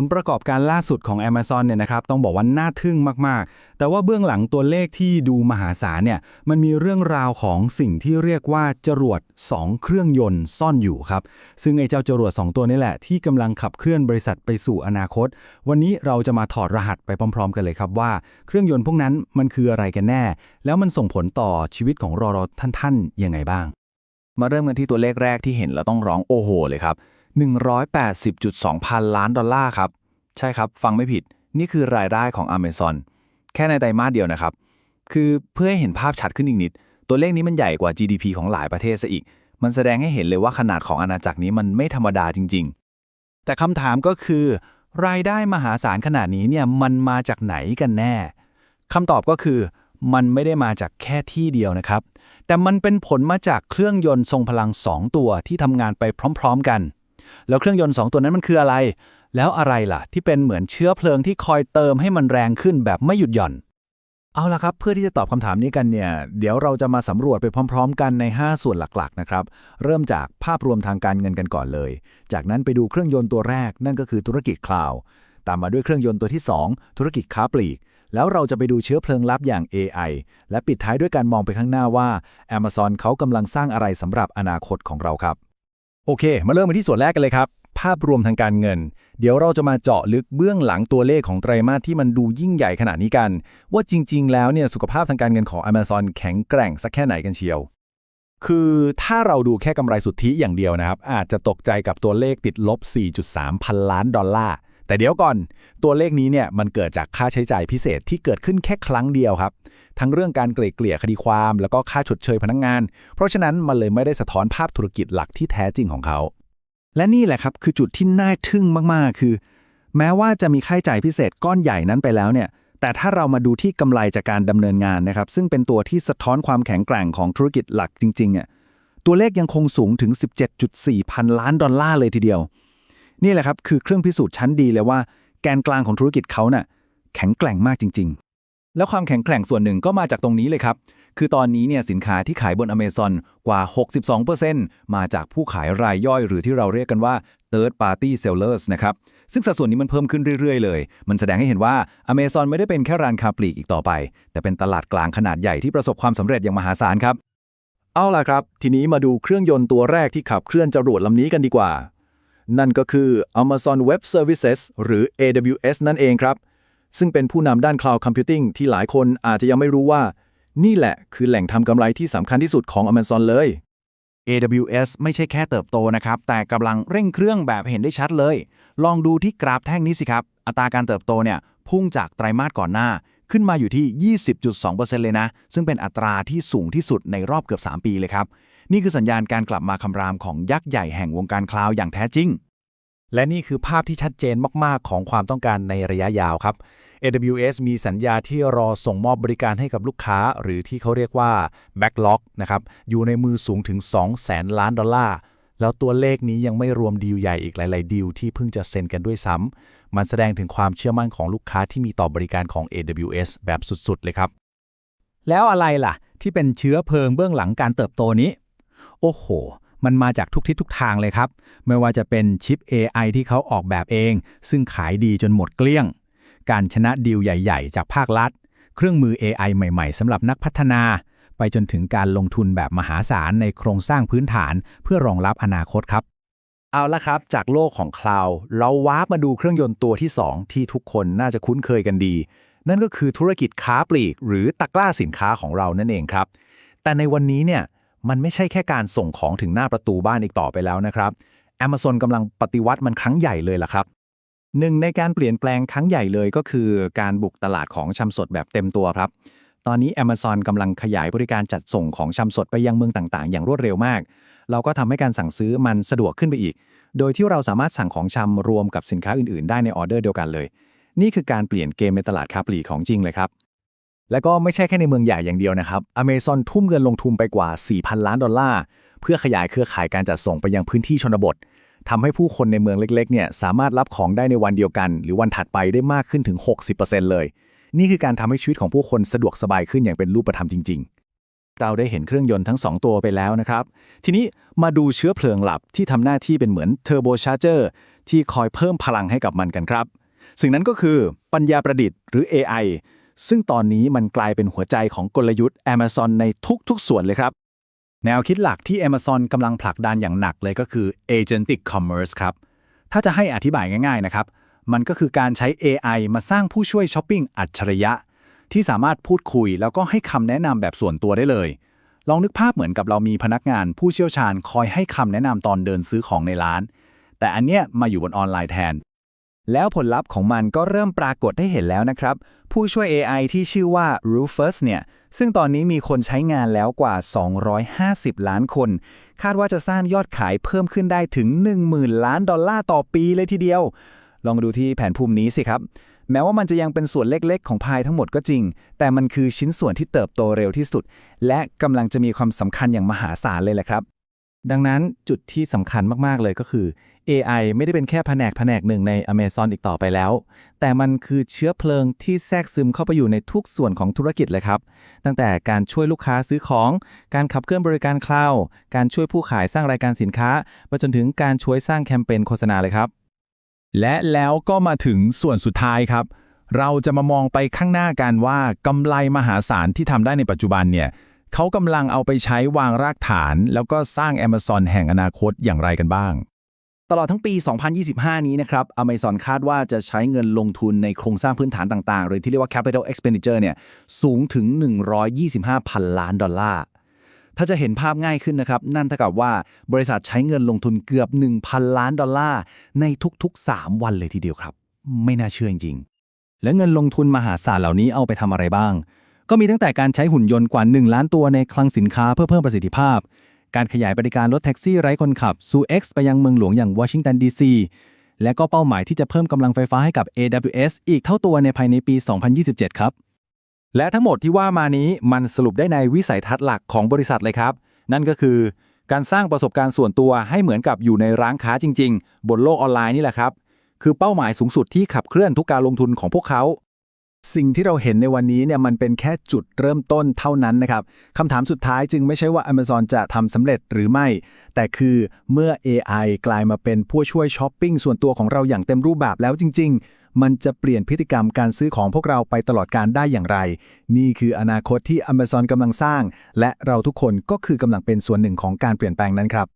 ผลประกอบการล่าสุดของ Amazon เนี่ยนะครับต้องบอกว่าน่าทึ่งมากๆ แต่ว่าเบื้องหลังตัวเลขที่ดูมหาศาลเนี่ยมันมีเรื่องราวของสิ่งที่เรียกว่าจรวด 2 เครื่องยนต์ซ่อนอยู่ครับ ซึ่งไอ้เจ้าจรวด 2 ตัวนี้แหละ ที่กำลังขับเคลื่อนบริษัทไปสู่อนาคต วันนี้เราจะมาถอดรหัสไปพร้อม ๆ กันเลยครับว่าเครื่องยนต์พวกนั้นมันคืออะไรกันแน่ แล้วมันส่งผลต่อชีวิตของรอรท่านๆยังไงบ้าง มาเริ่มกันที่ตัวเลขแรกที่เห็นแล้วต้องร้องโอ้โหเลยครับ 180.2 พันล้านดอลลาร์ครับ ใช่ครับ ฟังไม่ผิด นี่คือรายได้ของ Amazon แค่ในไตรมาสเดียวนะครับ คือเพื่อให้เห็นภาพชัดขึ้นอีกนิด ตัวเลขนี้มันใหญ่กว่า GDP ของหลายประเทศซะอีก มันแสดงให้เห็นเลยว่าขนาดของอาณาจักรนี้มันไม่ธรรมดาจริงแต่คำถามก็คือ รายได้มหาศาลขนาดนี้เนี่ยมันมาจากไหนกันแน่คำตอบก็คือมันไม่ได้มาจากแค่ที่เดียวนะครับ แต่มันเป็นผลมาจากเครื่องยนต์ทรงพลัง 2 ตัวที่ทำงานไปพร้อม ๆ กัน แล้วเครื่องยนต์ 2 ตัวนั้นมันคืออะไร แล้วอะไรล่ะ ที่เป็นเหมือนเชื้อเพลิงที่คอยเติมให้มันแรงขึ้นแบบไม่หยุดหย่อน เอาละครับ เพื่อที่จะตอบคำถามนี้กันเนี่ย เดี๋ยวเราจะมาสำรวจไปพร้อม ๆ กันใน 5 ส่วนหลักๆนะครับ เริ่มจากภาพรวมทางการเงินกันก่อนเลย จากนั้นไปดูเครื่องยนต์ตัวแรก นั่นก็คือธุรกิจคลาวตามมาด้วยเครื่องยนต์ตัวที่ 2 ธุรกิจค้าปลีก แล้วเราจะไปดูเชื้อเพลิงลับอย่าง AI และปิดท้ายด้วยการมองไปข้างหน้าว่า Amazon เขากำลังสร้างอะไรสำหรับอนาคตของเราครับ โอเค มาเริ่มกันที่ส่วนแรกกันเลยครับ ภาพรวมทางการเงิน เดี๋ยวเราจะมาเจาะลึกเบื้องหลังตัวเลขของไตรมาสที่มันดูยิ่งใหญ่ขนาดนี้กัน ว่าจริง ๆ แล้วเนี่ยสุขภาพทางการเงินของ Amazon แข็งแกร่งสักแค่ไหนกันเชียว คือถ้าเราดูแค่กำไรสุทธิอย่างเดียวนะครับ อาจจะตกใจกับตัวเลขติดลบ 4.3 พันล้านดอลลาร์ แต่เดี๋ยวก่อนตัวเลขนี้เนี่ยมันเกิดจากค่าใช้จ่ายพิเศษที่เกิดขึ้นแค่ครั้งเดียวครับ ทั้งเรื่องการเกลี่ยเกลี่ยคดีความ แล้วก็ค่าชดเชยพนักงงาน เพราะฉะนั้นมันเลยไม่ได้สะท้อนภาพธุรกิจหลักที่แท้จริงของเขา และนี่แหละครับคือจุดที่น่าทึ่งมากๆ คือ แม้ว่าจะมีค่าใช้จ่ายพิเศษก้อนใหญ่นั้นไปแล้วเนี่ยแต่ถ้าเรามาดูที่กำไรจากการดำเนินงานนะครับซึ่งเป็นตัวที่สะท้อนความแข็งแกร่งของธุรกิจหลักจริงๆอะตัวเลขยังคงสูงถึง 17.4 พันล้านดอลลาร์เลยทีเดียว นี่แหละครับคือเครื่องพิสูจน์ชั้นดีเลยว่าแกนกลางของธุรกิจเขาน่ะแข็งแกร่งมากจริง ๆ แล้วความแข็งแกร่งส่วนหนึ่งก็มาจากตรงนี้เลยครับ คือตอนนี้เนี่ยสินค้าที่ขายบน Amazon กว่า 62%มาจากผู้ขายรายย่อยหรือที่เราเรียกกันว่า third party sellers นะครับ ซึ่งสัดส่วนนี้มันเพิ่มขึ้นเรื่อย ๆ เลย มันแสดงให้เห็นว่า Amazon ไม่ได้เป็นแค่ร้านค้าปลีกอีกต่อไป แต่เป็นตลาดกลางขนาดใหญ่ที่ประสบความสำเร็จอย่างมหาศาลครับ เอาล่ะครับ ทีนี้มาดูเครื่องยนต์ตัวแรกที่ขับเคลื่อนจรวดลำนี้กันดีกว่า นั่นก็คือ Amazon Web Services หรือ AWS นั่นเองครับ ซึ่งเป็นผู้นำด้าน Cloud Computing ที่หลายคนอาจจะยังไม่รู้ว่า นี่แหละคือแหล่งทำกำไรที่สำคัญที่สุดของ Amazon เลย AWS ไม่ใช่แค่เติบโตนะครับ แต่กำลังเร่งเครื่องแบบเห็นได้ชัดเลย ลองดูที่กราฟแท่งนี้สิครับ อัตราการเติบโตเนี่ยพุ่งจากไตรมาสก่อนหน้า ขึ้นมาอยู่ที่ 20.2%เลยนะ ซึ่งเป็นอัตราที่สูงที่สุดในรอบเกือบ 3 ปีเลยครับ นี่คือสัญญาณการกลับมาคำรามของยักษ์ใหญ่แห่งวงการคลาวอย่างแท้จริง และนี่คือภาพที่ชัดเจนมากๆ ของความต้องการในระยะยาวครับ AWS มีสัญญาที่รอส่งมอบบริการให้กับลูกค้า หรือที่เขาเรียกว่า Backlog นะครับ อยู่ในมือสูงถึง2แสนล้านดอลลาร์ แล้วตัวเลขนี้ยังไม่รวมดีลใหญ่อีกหลาย ๆ ดีลที่เพิ่งจะเซ็นกันด้วยซ้ำ มันแสดงถึงความเชื่อมั่นของลูกค้าที่มีต่อบริการของ AWS แบบสุด ๆ เลยครับ แล้วอะไรล่ะ ที่เป็นเชื้อเพลิงเบื้องหลังการเติบโตนี้ โอ้โห มันมาจากทุกทิศทุกทางเลยครับ ไม่ว่าจะเป็นชิป AI ที่เขาออกแบบเอง ซึ่งขายดีจนหมดเกลี้ยง การชนะดีลใหญ่ ๆ จากภาครัฐ เครื่องมือ AI ใหม่ ๆสำหรับนักพัฒนา ไปจนถึงการลงทุนแบบมหาศาลในโครงสร้างพื้นฐาน เพื่อรองรับอนาคตครับเอาละครับ จากโลกของคลาวด์เราวาร์ปมาดูเครื่องยนต์ตัวที่ 2 ที่ทุกคนน่าจะคุ้นเคยกันดี นั่นก็คือธุรกิจค้าปลีก หรือตะกร้าสินค้าของเรานั่นเองครับ แต่ในวันนี้เนี่ย มันไม่ใช่แค่การส่งของถึงหน้าประตูบ้านอีกต่อไปแล้วนะครับ Amazon กำลังปฏิวัติมันครั้งใหญ่เลยล่ะครับหนึ่งในการเปลี่ยนแปลงครั้งใหญ่เลยก็คือการบุกตลาดของชำสดแบบเต็มตัวครับ ตอนนี้ Amazon กำลังขยายบริการจัดส่งของชำสดไปยังเมืองต่างๆ อย่างรวดเร็วมาก เราก็ทำให้การสั่งซื้อมันสะดวกขึ้นไปอีก โดยที่เราสามารถสั่งของชำรวมกับสินค้าอื่นๆ ได้ในออเดอร์เดียวกันเลย นี่คือการเปลี่ยนเกมในตลาดค้าปลีกของจริงเลยครับ และก็ไม่ใช่แค่ในเมืองใหญ่อย่างเดียวนะครับ Amazon ทุ่มเงินลงทุนไปกว่า 4,000 ล้านดอลลาร์ เพื่อขยายเครือข่ายการจัดส่งไปยังพื้นที่ชนบททำให้ผู้คนในเมืองเล็กๆเนี่ยสามารถรับของได้ในวันเดียวกัน หรือวันถัดไปได้มากขึ้นถึง 60%เลย นี่คือการทำให้ชีวิตของผู้คนสะดวกสบายขึ้นอย่างเป็นรูปธรรมจริง ๆเราได้เห็นเครื่องยนต์ทั้ง 2 ตัวไปแล้วนะครับ ทีนี้มาดูเชื้อเพลิงหลับที่ทำหน้าที่เป็นเหมือนเทอร์โบชาร์เจอร์ที่คอยเพิ่มพลังให้กับมันกันครับ สิ่งนั้นก็คือปัญญาประดิษฐ์หรือ AI ซึ่งตอนนี้มันกลายเป็นหัวใจของกลยุทธ์ Amazon ในทุกๆ ส่วนเลยครับ แนวคิดหลักที่ Amazon กำลังผลักดันอย่างหนักเลยก็คือ Agentic Commerce ครับ ถ้าจะให้อธิบายง่ายๆนะครับ มันก็คือการใช้ AI มาสร้างผู้ช่วยช้อปปิ้งอัจฉริยะ ที่สามารถพูดคุย แล้วก็ให้คำแนะนำแบบส่วนตัวได้เลย ลองนึกภาพเหมือนกับเรามีพนักงานผู้เชี่ยวชาญคอยให้คำแนะนำตอนเดินซื้อของในร้าน แต่อันเนี้ยมาอยู่บนออนไลน์แทน แล้วผลลัพธ์ของมันก็เริ่มปรากฏให้เห็นแล้วนะครับ ผู้ช่วย AI ที่ชื่อว่า Rufus เนี่ย ซึ่งตอนนี้มีคนใช้งานแล้วกว่า 250 ล้านคน คาดว่าจะสร้างยอดขายเพิ่มขึ้นได้ถึง 10,000 ล้านดอลลาร์ต่อปีเลยทีเดียว ลองดูที่แผนภูมินี้สิครับ แม้ว่ามันจะยังเป็นส่วนเล็กๆ ของพายทั้งหมดก็จริง แต่มันคือชิ้นส่วนที่เติบโตเร็วที่สุด และกำลังจะมีความสำคัญอย่างมหาศาลเลยแหละครับ ดังนั้นจุดที่สำคัญมากๆเลยก็คือ AI ไม่ได้เป็นแค่แผนกแผนกหนึ่งใน Amazon อีกต่อไปแล้ว แต่มันคือเชื้อเพลิงที่แทรกซึมเข้าไปอยู่ในทุกส่วนของธุรกิจเลยครับ ตั้งแต่การช่วยลูกค้าซื้อของ การขับเคลื่อนบริการคลาวด์การช่วยผู้ขายสร้างรายการสินค้าไปจนถึงการช่วยสร้างแคมเปญโฆษณาเลยครับ และแล้วก็มาถึงส่วนสุดท้ายครับ เราจะมามองไปข้างหน้ากันว่ากำไรมหาศาลที่ทำได้ในปัจจุบันเนี่ย เขากำลังเอาไปใช้วางรากฐาน แล้วก็สร้าง Amazon แห่งอนาคตอย่างไรกันบ้าง ตลอดทั้งปี 2025 นี้นะครับ Amazon คาดว่าจะใช้เงินลงทุนในโครงสร้างพื้นฐานต่างๆ หรือที่เรียกว่า capital expenditure เนี่ย สูงถึง 125 พันล้านดอลลาร์ ถ้าจะเห็นภาพง่ายขึ้นนะครับ นั่นเท่ากับว่าบริษัทใช้เงินลงทุนเกือบ 1,000 ล้านดอลลาร์ในทุกๆ 3 วันเลยทีเดียวครับ ไม่น่าเชื่อจริงและเงินลงทุนมหาศาลเหล่านี้เอาไปทำอะไรบ้าง ก็มีตั้งแต่การใช้หุ่นยนต์กว่า 1 ล้านตัวในคลังสินค้าเพื่อเพิ่มประสิทธิภาพ การขยายบริการรถแท็กซี่ไร้คนขับสู่ X ไปยังเมืองหลวงอย่างวอชิงตันดีซีและก็เป้าหมายที่จะเพิ่มกำลังไฟฟ้าให้กับ AWS อีกเท่าตัวในภายในปี 2027 ครับ และทั้งหมดที่ว่ามานี้มันสรุปได้ในวิสัยทัศน์หลักของบริษัทเลยครับ นั่นก็คือ การสร้างประสบการณ์ส่วนตัวให้เหมือนกับอยู่ในร้านค้าจริง ๆ บนโลกออนไลน์นี่แหละครับ คือเป้าหมายสูงสุดที่ขับเคลื่อนทุกการลงทุนของพวกเขา สิ่งที่เราเห็นในวันนี้เนี่ยมันเป็นแค่จุดเริ่มต้นเท่านั้นนะครับคำถามสุดท้ายจึงไม่ใช่ว่า Amazon จะทำสำเร็จหรือไม่ แต่คือเมื่อ AI กลายมาเป็นผู้ช่วยช้อปปิ้งส่วนตัวของเราอย่างเต็มรูปแบบแล้วจริง ๆ มันจะเปลี่ยนพฤติกรรมการซื้อของพวกเราไปตลอดการได้อย่างไร นี่คืออนาคตที่ Amazon กำลังสร้าง และเราทุกคนก็คือกำลังเป็นส่วนหนึ่งของการเปลี่ยนแปลงนั้นครับ